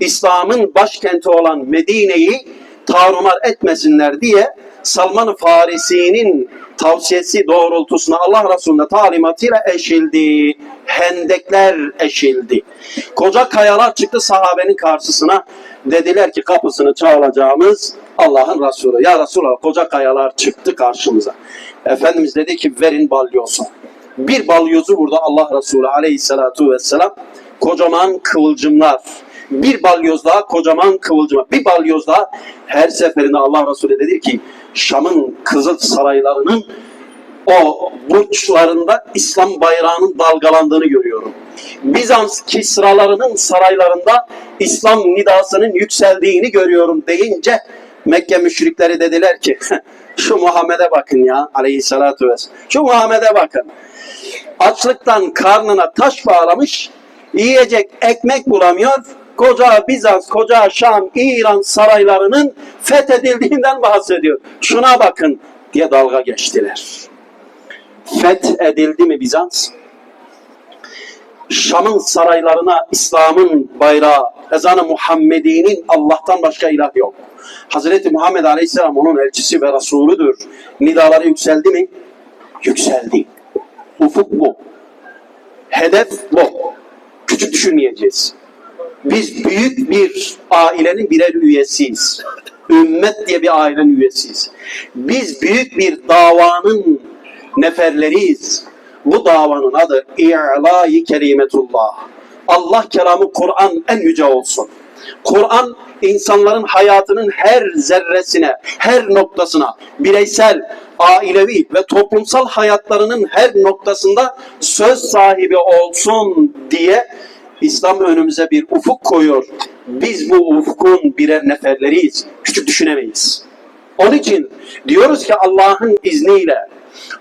İslam'ın başkenti olan Medine'yi tarumar etmesinler diye Salman Farisi'nin tavsiyesi doğrultusunda Allah Resulü'nün talimatıyla eşildi. Hendekler eşildi. Koca kayalar çıktı sahabenin karşısına. Dediler ki kapısını çalacağımız Allah'ın Resulü. Ya Resulallah koca kayalar çıktı karşımıza. Efendimiz dedi ki verin balyozu. Bir balyozu burada Allah Resulü aleyhissalatu vesselam kocaman kıvılcımlar. Bir balyoz daha kocaman kıvılcımlar. Bir balyoz daha her seferinde Allah Resulü dedi ki Şam'ın kızıl saraylarının o burçlarında İslam bayrağının dalgalandığını görüyorum. Bizans kisralarının saraylarında İslam nidasının yükseldiğini görüyorum deyince Mekke müşrikleri dediler ki şu Muhammed'e bakın ya aleyhissalatu vesselam. Şu Muhammed'e bakın. Açlıktan karnına taş bağlamış, yiyecek ekmek bulamıyor. Koca Bizans, koca Şam, İran saraylarının fethedildiğinden bahsediyor. Şuna bakın diye dalga geçtiler. Fethedildi mi Bizans? Şam'ın saraylarına İslam'ın bayrağı, ezanı Muhammedi'nin Allah'tan başka ilah yok. Hazreti Muhammed Aleyhisselam onun elçisi ve Resulüdür. Nidaları yükseldi mi? Yükseldi. Ufuk bu. Hedef bu. Küçük düşünmeyeceğiz. Biz büyük bir ailenin birer üyesiyiz. Ümmet diye bir ailenin üyesiyiz. Biz büyük bir davanın neferleriyiz. Bu davanın adı İ'la-i Kerimetullah. Allah kelamı Kur'an en yüce olsun. Kur'an insanların hayatının her zerresine, her noktasına, bireysel, ailevi ve toplumsal hayatlarının her noktasında söz sahibi olsun diye İslam önümüze bir ufuk koyuyor. Biz bu ufkun birer neferleriyiz. Küçük düşünemeyiz. Onun için diyoruz ki Allah'ın izniyle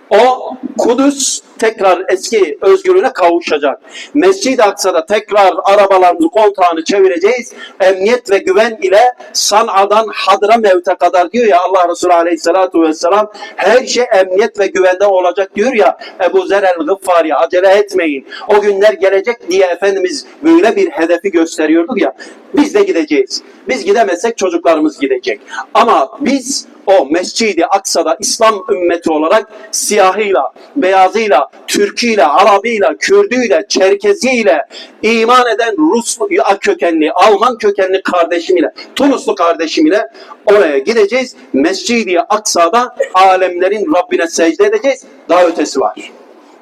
o Kudüs tekrar eski özgürlüğüne kavuşacak. Mescid-i Aksa'da tekrar arabalarımızı kontağını çevireceğiz. Emniyet ve güven ile San'a'dan Hadramevt'e kadar diyor ya Allah Resulü Aleyhisselatü Vesselam her şey emniyet ve güvende olacak diyor ya Ebu Zer el-Gıffari acele etmeyin. O günler gelecek diye Efendimiz böyle bir hedefi gösteriyorduk ya. Biz de gideceğiz. Biz gidemezsek çocuklarımız gidecek. Ama biz o Mescid-i Aksa'da İslam ümmeti olarak siyahıyla, beyazıyla, Türküyle, Arabıyla, Kürdüyle, Çerkeziyle, iman eden Rus kökenli, Alman kökenli kardeşimiyle, Tunuslu kardeşimiyle oraya gideceğiz. Mescid-i Aksa'da alemlerin Rabbine secde edeceğiz. Daha ötesi var.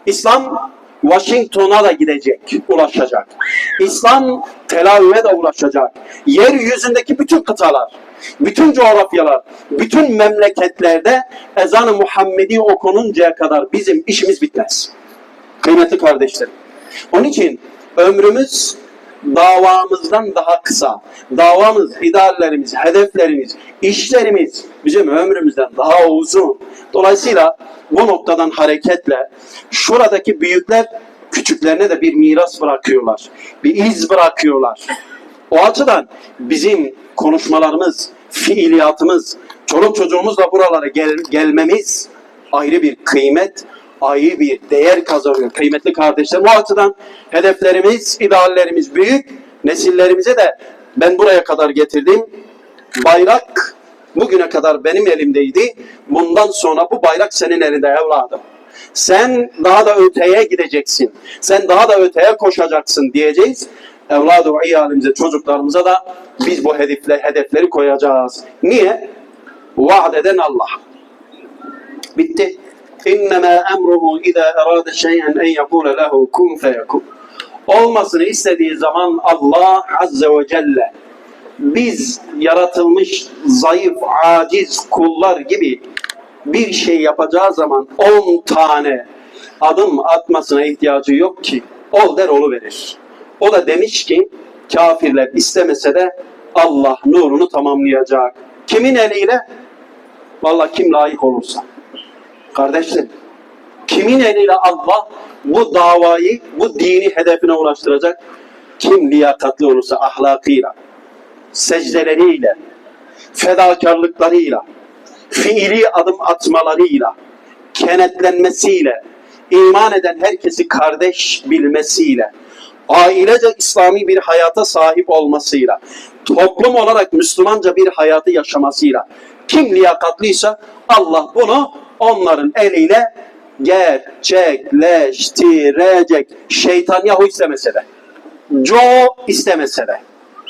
İslam Washington'a da gidecek, ulaşacak. İslam Tel Aviv'e de ulaşacak. Yeryüzündeki bütün kıtalar, bütün coğrafyalar, bütün memleketlerde ezan-ı Muhammedi okununcaya kadar bizim işimiz bitmez. Kıymetli kardeşlerim. Onun için ömrümüz davamızdan daha kısa. Davamız, ideallerimiz, hedeflerimiz, işlerimiz bizim ömrümüzden daha uzun. Dolayısıyla bu noktadan hareketle şuradaki büyükler küçüklerine de bir miras bırakıyorlar. Bir iz bırakıyorlar. O açıdan bizim konuşmalarımız, fiiliyatımız, çoluk çocuğumuzla buralara gel, gelmemiz ayrı bir kıymet, ayrı bir değer kazanıyor kıymetli kardeşlerim. O açıdan hedeflerimiz, ideallerimiz büyük. Nesillerimize de ben buraya kadar getirdim. Bayrak bugüne kadar benim elimdeydi. Bundan sonra bu bayrak senin elinde evladım. Sen daha da öteye gideceksin. Sen daha da öteye koşacaksın diyeceğiz. Evladı ve iyalimize, çocuklarımıza da biz bu hedefle, hedefleri koyacağız. Niye? Vaad eden Allah. Bitti. İnnemâ emruhu izâ erâde şey'en en yekûle lehu kun feyekûn. Olmasını istediği zaman Allah Azze ve Celle biz yaratılmış zayıf, aciz kullar gibi bir şey yapacağı zaman 10 tane adım atmasına ihtiyacı yok ki ol der olu verir. O da demiş ki kafirler istemese de Allah nurunu tamamlayacak. Kimin eliyle? Vallahi kim layık olursa. Kardeşlerim, kimin eliyle Allah bu davayı, bu dini hedefine ulaştıracak? Kim liyakatli olursa ahlakıyla, secdeleriyle, fedakarlıklarıyla, fiili adım atmalarıyla, kenetlenmesiyle, iman eden herkesi kardeş bilmesiyle, ailece İslami bir hayata sahip olmasıyla, toplum olarak Müslümanca bir hayatı yaşamasıyla kim liyakatlıysa Allah bunu onların eliyle gerçekleştirecek. Şeytan yahu istemese de, Joe istemese de,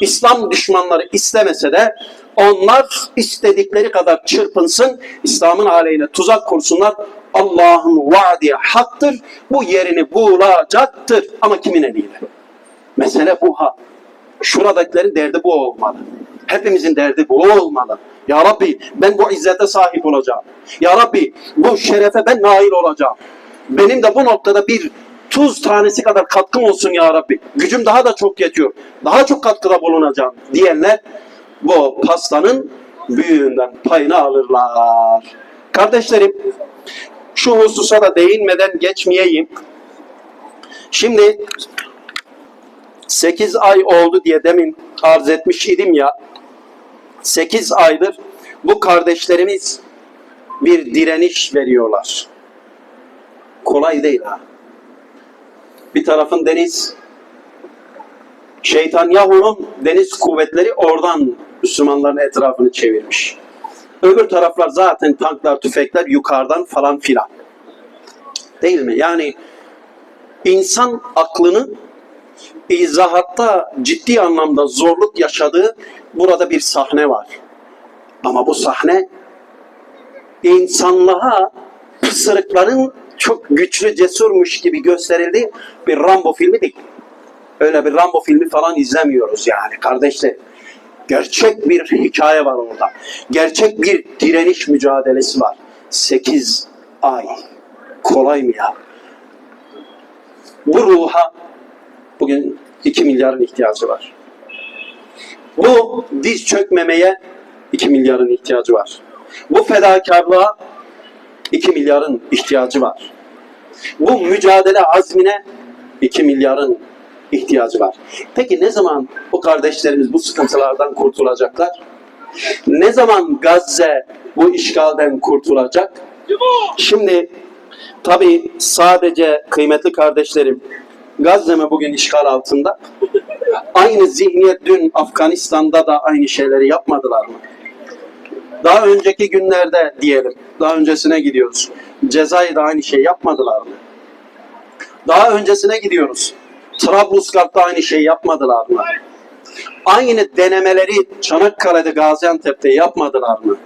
İslam düşmanları istemese de onlar istedikleri kadar çırpınsın, İslam'ın aleyhine tuzak kursunlar. Allah'ın vaadi haktır, bu yerini bulacaktır. Ama kimin eliyle? Mesele bu ha. Şuradakilerin derdi bu olmalı. Hepimizin derdi bu olmalı. Ya Rabbi ben bu izzete sahip olacağım. Ya Rabbi bu şerefe ben nail olacağım. Benim de bu noktada bir tuz tanesi kadar katkım olsun ya Rabbi. Gücüm daha da çok yetiyor. Daha çok katkıda bulunacağım diyenler bu pastanın büyüğünden payını alırlar. Kardeşlerim şu hususa da değinmeden geçmeyeyim. Şimdi 8 ay oldu diye demin arz etmiş idim ya. 8 aydır bu kardeşlerimiz bir direniş veriyorlar. Kolay değil ha. Bir tarafın deniz, şeytan Yahu'nun deniz kuvvetleri oradan Müslümanların etrafını çevirmiş. Öbür taraflar zaten tanklar, tüfekler yukarıdan falan filan. Değil mi? Yani insan aklını izahatta ciddi anlamda zorluk yaşadığı burada bir sahne var. Ama bu sahne insanlığa pısırıkların çok güçlü cesurmuş gibi gösterildiği bir Rambo filmi değil. Öyle bir Rambo filmi falan izlemiyoruz yani kardeşler. Gerçek bir hikaye var orada. Gerçek bir direniş mücadelesi var. 8 ay. Kolay mı ya? Bu ruha bugün 2 milyarın ihtiyacı var. Bu diz çökmemeye 2 milyarın ihtiyacı var. Bu fedakarlığa 2 milyarın ihtiyacı var. Bu mücadele azmine 2 milyarın ihtiyacı var. Peki ne zaman bu kardeşlerimiz bu sıkıntılardan kurtulacaklar? Ne zaman Gazze bu işgalden kurtulacak? Şimdi tabii sadece kıymetli kardeşlerim Gazze mi bugün işgal altında? Aynı zihniyet dün Afganistan'da da aynı şeyleri yapmadılar mı? Daha önceki günlerde diyelim, daha öncesine gidiyoruz. Cezayir'de aynı şey yapmadılar mı? Daha öncesine gidiyoruz. Trablusgarp'ta aynı şey yapmadılar mı? Aynı denemeleri Çanakkale'de, Gaziantep'te yapmadılar mı?